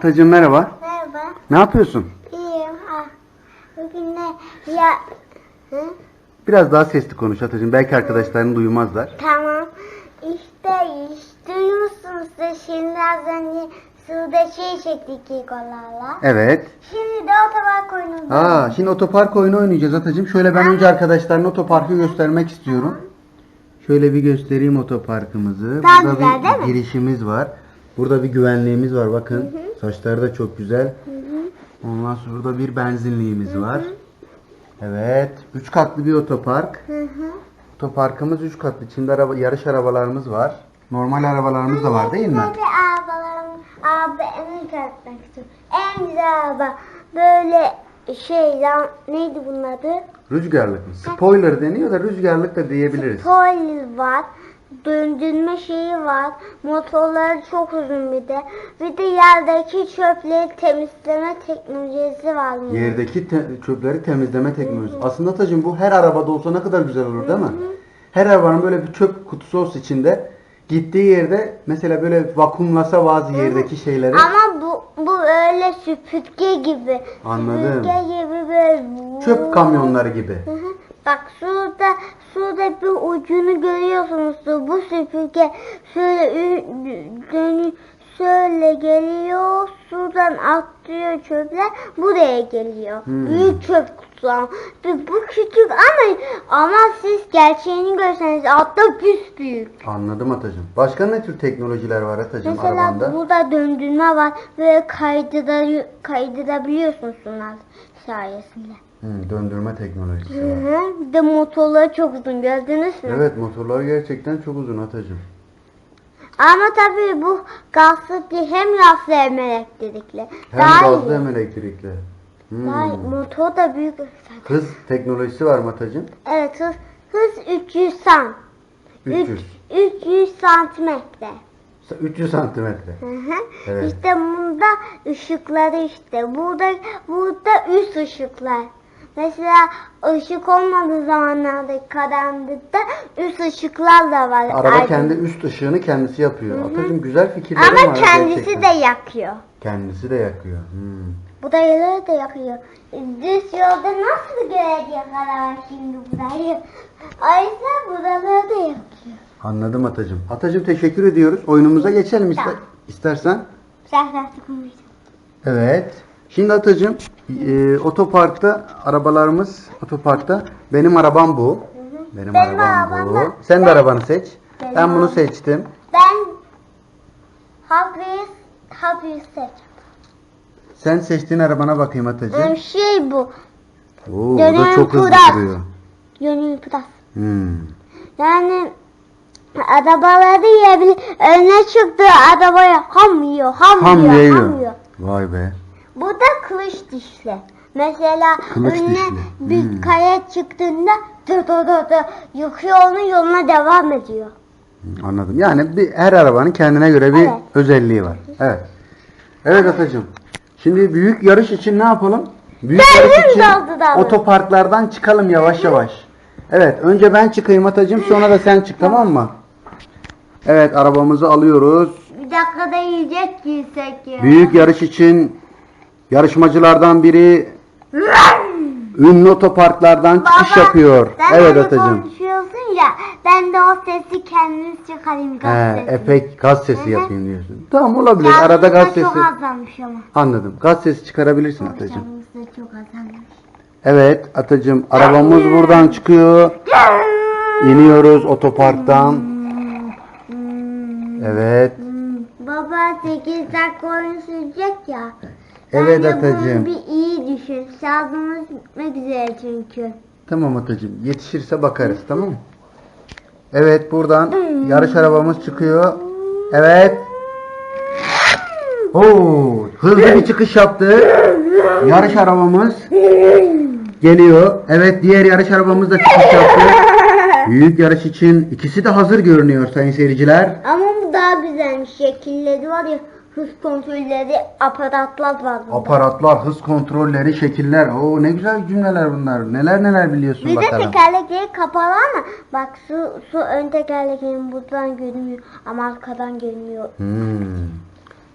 Atacığım merhaba. Merhaba. Ne yapıyorsun? İyiyim. Ah. Bugün ne? Ya. Hı? Biraz daha sesli konuş Atacığım. Belki arkadaşların duymazlar. Tamam. İşte işte duymuşsunuz da şimdi az önce suda şey çektik İkolarla. Evet. Şimdi de otopark oyunu. Aa, şimdi otopark oyunu oynayacağız Atacığım. Şöyle ben önce arkadaşlarına otoparkı göstermek istiyorum. Şöyle bir göstereyim otoparkımızı. Daha Burada güzel, bir değil mi? girişimiz var. Burada bir güvenliğimiz var bakın. Saçları da çok güzel. Ondan sonra burada bir benzinliğimiz var. Evet. Üç katlı bir otopark. Hı hı. Otoparkımız üç katlı. İçinde araba, yarış arabalarımız var. Normal arabalarımız da var değil mi? Arabalarım, araba en katmak istiyorum. En güzel araba. Böyle şey ya neydi bunun adı? Rüzgarlık mı? Spoiler deniyor da rüzgarlık da diyebiliriz. Spoiler var. Döndürme şeyi var. Motorları çok uzun bir de. Bir de yerdeki çöpleri temizleme teknolojisi var. bunun. Yerdeki te- çöpleri temizleme teknolojisi. Aslında tacım bu her arabada olsa ne kadar güzel olur değil mi? Her arabanın böyle bir çöp kutusu olsa içinde gittiği yerde mesela böyle vakumlasa bazı yerdeki şeyleri Ama bu bu öyle süpürge gibi. Anladım. Süpürge gibi böyle. çöp kamyonları gibi. Hı hı. Bak şurada şurada bir ucunu görüyorsunuz. Bu süpürge şöyle ü- dönüyor. Şöyle geliyor. Şuradan atlıyor çöpler. Buraya geliyor. Hmm. Büyük çöp kutusu. Bu küçük ama ama siz gerçeğini görseniz altta büyük. Anladım Atacığım. Başka ne tür teknolojiler var Atacığım Mesela arabanda? burada döndürme var ve kaydıda, kaydırabiliyorsunuz sayesinde. Hı, döndürme teknolojisi Hı var. hı. Bir de motorları çok uzun gördünüz mü? Evet motorlar gerçekten çok uzun Atacığım. Ama tabii bu gazlı değil hem gazlı hem elektrikli. Hem Daha gazlı iyi. hem elektrikli. Hmm. Daha iyi. Motor da büyük. Hız teknolojisi var mı Atacığım? Evet hız, hız 300 sant. 300. 300 santimetre. 300 santimetre. Hı hı. Evet. İşte bunda ışıkları işte. Burada burada üst ışıklar. Mesela ışık olmadığı zamanlarda karanlıkta üst ışıklar da var. Araba Aydın. kendi üst ışığını kendisi yapıyor. Atacığım güzel fikirleri var. Ama kendisi gerçekten. de yakıyor. Kendisi de yakıyor. Hmm. Bu da yolları da yakıyor. Düz yolda nasıl görecek araba şimdi burayı? O yüzden buraları da yakıyor. Anladım Atacığım. Atacığım teşekkür ediyoruz. Oyunumuza geçelim iste- Tamam. istersen. Şahsatı konuşacağım. Evet. Şimdi Atacığım e, otoparkta arabalarımız otoparkta benim arabam bu. Benim, Benim arabam, arabam bu. da- Sen de arabanı seç. Benim ben bunu arabam- seçtim. Ben Hot Wheels, Hot Wheels seç. Sen seçtiğin arabana bakayım Atacığım. Ee, şey bu. Oo, bu da Dönen çok hızlı Fırat. sürüyor. Yönü plus. Hmm. Yani arabaları yiyebilir. Önüne çıktı arabaya ham yiyor, ham, Ham yiyor, yiyor. ham yiyor. Vay be. Bu da kılıç dişli. Mesela Kılıç önüne dişli. bir Hmm. kaya çıktığında dı dı dı dı yıkıyor onu yoluna devam ediyor. Anladım. Yani bir, her arabanın kendine göre bir Evet. özelliği var. Evet. Evet Atacığım. Şimdi büyük yarış için ne yapalım? Büyük Kendim yarış için daldı daldı. otoparklardan çıkalım yavaş yavaş. Evet. Önce ben çıkayım Atacığım. Sonra da sen çık tamam mı? Evet arabamızı alıyoruz. Bir dakikada yiyecek giysek ya. Büyük yarış için yarışmacılardan biri ünlü otoparklardan çıkış yapıyor. Sen Evet öyle Atacığım. konuşuyorsun ya ben de o sesi kendim çıkarayım gaz He, sesi. efekt gaz sesi Hı hı. yapayım diyorsun. Tamam olabilir. Şarjımız Arada da gaz sesi. çok azalmış ama. Anladım. Gaz sesi çıkarabilirsin Atacığım. Çok azalmış. Evet Atacığım arabamız buradan çıkıyor. İniyoruz otoparktan. Evet. Baba 8 dakika oyun sürecek ya. Evet bunu Atacığım. bir iyi düşün. Şarjımız bitmek üzere çünkü. Tamam Atacığım. Yetişirse bakarız tamam mı? Evet buradan yarış arabamız çıkıyor. Evet. Oo, hızlı bir çıkış yaptı. Yarış arabamız geliyor. Evet diğer yarış arabamız da çıkış yaptı. Büyük yarış için ikisi de hazır görünüyor sayın seyirciler. Ama bu daha güzelmiş. Şekilleri var ya hız kontrolleri aparatlar var burada. Aparatlar, hız kontrolleri, şekiller. Oo ne güzel cümleler bunlar. Neler neler biliyorsun Bir de bakalım. tekerlekleri kapalı ama bak su, su ön tekerleklerin buradan görünmüyor ama arkadan görünüyor. Hmm.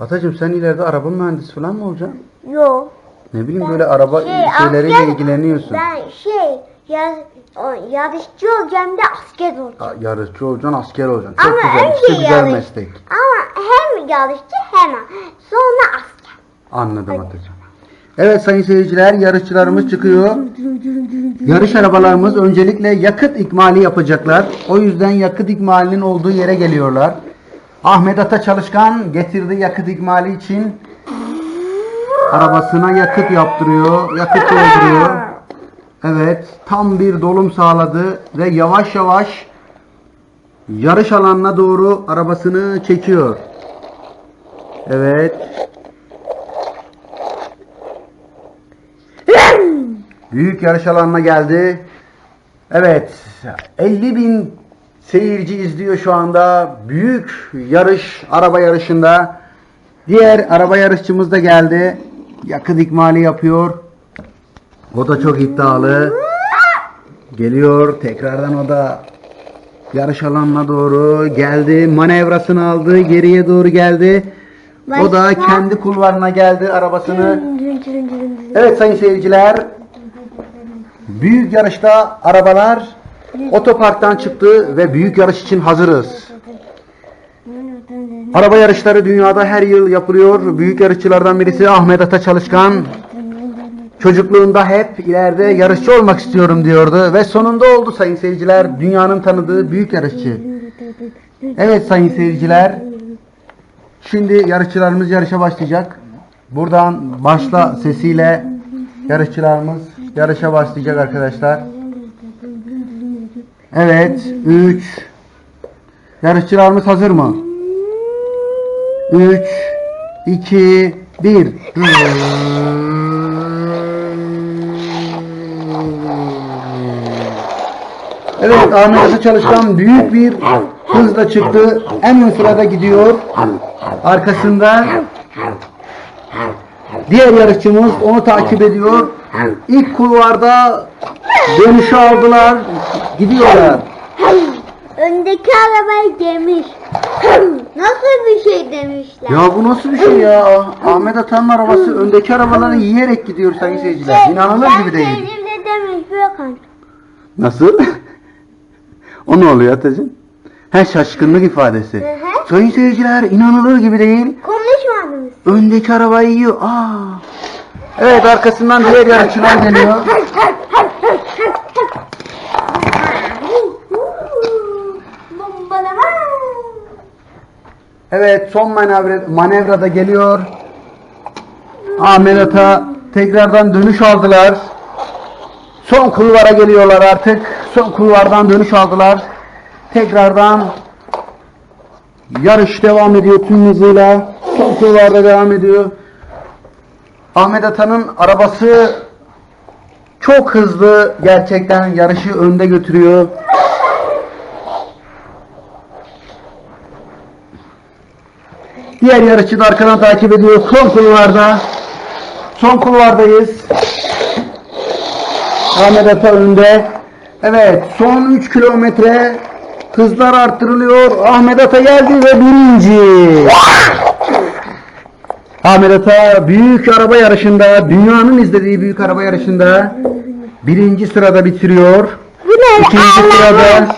Atacığım sen ileride araba mühendisi falan mı olacaksın? Yok. Ne bileyim böyle araba Şey, şeyleriyle asker- ilgileniyorsun. Ben şey yar, yarışçı olacağım da asker olacağım. Yarışçı olacaksın, asker olacaksın. Çok Ama güzel. önce İşte güzel yarış- meslek. Ama hem yarışçı hem sonra asker. Anladım Atacığım. Evet sayın seyirciler yarışçılarımız çıkıyor. Yarış arabalarımız öncelikle yakıt ikmali yapacaklar. O yüzden yakıt ikmalinin olduğu yere geliyorlar. Ahmet Ata Çalışkan getirdiği yakıt ikmali için arabasına yakıt yaptırıyor, yakıt dolduruyor. Evet, tam bir dolum sağladı ve yavaş yavaş yarış alanına doğru arabasını çekiyor. Evet. Büyük yarış alanına geldi. Evet. 50 bin seyirci izliyor şu anda. Büyük yarış, araba yarışında. Diğer araba yarışçımız da geldi. Yakıt ikmali yapıyor. O da çok iddialı. Geliyor. Tekrardan o da yarış alanına doğru geldi. Manevrasını aldı. Geriye doğru geldi. O da Başka? kendi kulvarına geldi arabasını. Evet sayın seyirciler. Büyük yarışta arabalar otoparktan çıktı ve büyük yarış için hazırız. Araba yarışları dünyada her yıl yapılıyor. Büyük yarışçılardan birisi Ahmet Ata Çalışkan. Çocukluğunda hep ileride yarışçı olmak istiyorum diyordu ve sonunda oldu sayın seyirciler. Dünyanın tanıdığı büyük yarışçı. Evet sayın seyirciler. Şimdi yarışçılarımız yarışa başlayacak. Buradan başla sesiyle yarışçılarımız yarışa başlayacak arkadaşlar. Evet, 3 Yarışçılarımız hazır mı? 3 2 1 Evet, Ahmet Çalışkan büyük bir hızla çıktı. En ön sırada gidiyor. Arkasında diğer yarışçımız onu takip ediyor. İlk kulvarda dönüşü aldılar. Gidiyorlar. Öndeki arabayı demiş. Nasıl bir şey demişler? Ya bu nasıl bir şey ya? Ahmet Atan'ın arabası öndeki arabaları yiyerek gidiyor sayın seyirciler. İnanılır gibi değil. Sevdiğimde demiş. Nasıl? o ne oluyor Atacığım? He şaşkınlık ifadesi. Hı hı. Sayın seyirciler inanılır gibi değil. Konuşmadınız. Öndeki arabayı yiyor. Aa. Evet arkasından diğer yarışçılar geliyor. Evet son manevra, manevrada geliyor. Ahmet Ata tekrardan dönüş aldılar. Son kulvara geliyorlar artık. Son kulvardan dönüş aldılar. Tekrardan yarış devam ediyor tüm hızıyla. Son kulvarda devam ediyor. Ahmet Ata'nın arabası çok hızlı gerçekten yarışı önde götürüyor. Diğer yarışçı da arkadan takip ediyor. Son kulvarda. Son kulvardayız. Ahmet Ata önde. Evet son 3 kilometre hızlar arttırılıyor. Ahmet Ata geldi ve birinci. Ahmet Ata büyük araba yarışında, dünyanın izlediği büyük araba yarışında birinci sırada bitiriyor. İkinci sırada,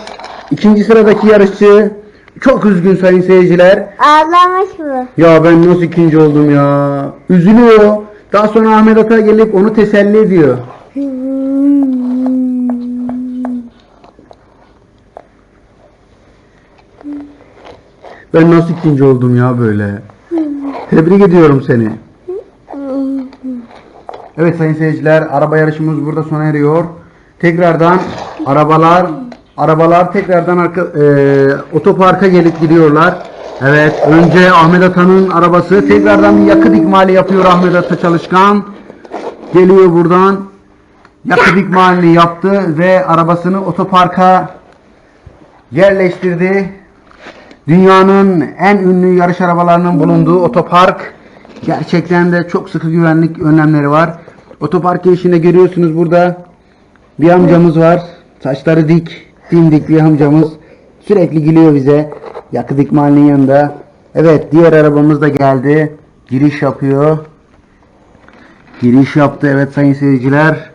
ikinci sıradaki yarışçı çok üzgün sayın seyirciler. Ağlamış mı? Ya ben nasıl ikinci oldum ya? Üzülüyor. Daha sonra Ahmet Ata gelip onu teselli ediyor. Ben nasıl ikinci oldum ya böyle? Tebrik ediyorum seni. Evet sayın seyirciler, araba yarışımız burada sona eriyor. Tekrardan arabalar arabalar tekrardan arka, e, otoparka gelip gidiyorlar. Evet, önce Ahmet Ata'nın arabası tekrardan yakıt ikmali yapıyor Ahmet Ata Çalışkan. Geliyor buradan. Yakıt ikmalini yaptı ve arabasını otoparka yerleştirdi. Dünyanın en ünlü yarış arabalarının bulunduğu otopark. Gerçekten de çok sıkı güvenlik önlemleri var. Otopark girişinde görüyorsunuz burada bir amcamız var. Saçları dik, dimdik bir amcamız. Sürekli gülüyor bize. Yakıt ikmalinin yanında. Evet diğer arabamız da geldi. Giriş yapıyor. Giriş yaptı evet sayın seyirciler.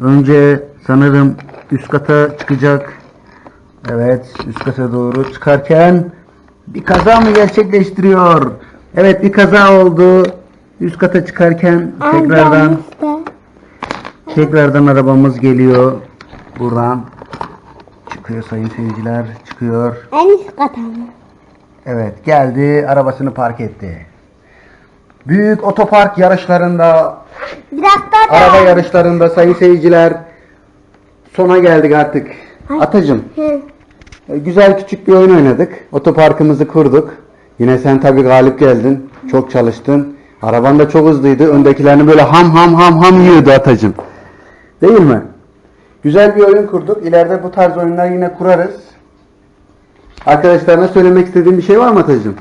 Önce sanırım üst kata çıkacak. Evet üst kata doğru çıkarken bir kaza mı gerçekleştiriyor? Evet bir kaza oldu. Üst kata çıkarken tekrardan tekrardan arabamız geliyor. Buradan çıkıyor sayın seyirciler. Çıkıyor. En üst kata mı? Evet geldi arabasını park etti. Büyük otopark yarışlarında, araba yarışlarında sayın seyirciler sona geldik artık. Atacım Hı. E, güzel küçük bir oyun oynadık. Otoparkımızı kurduk. Yine sen tabii galip geldin. Çok çalıştın. Araban da çok hızlıydı. Öndekilerini böyle ham ham ham ham yiyordu Atacım. Değil mi? Güzel bir oyun kurduk. İleride bu tarz oyunlar yine kurarız. Arkadaşlarına söylemek istediğin bir şey var mı Atacım?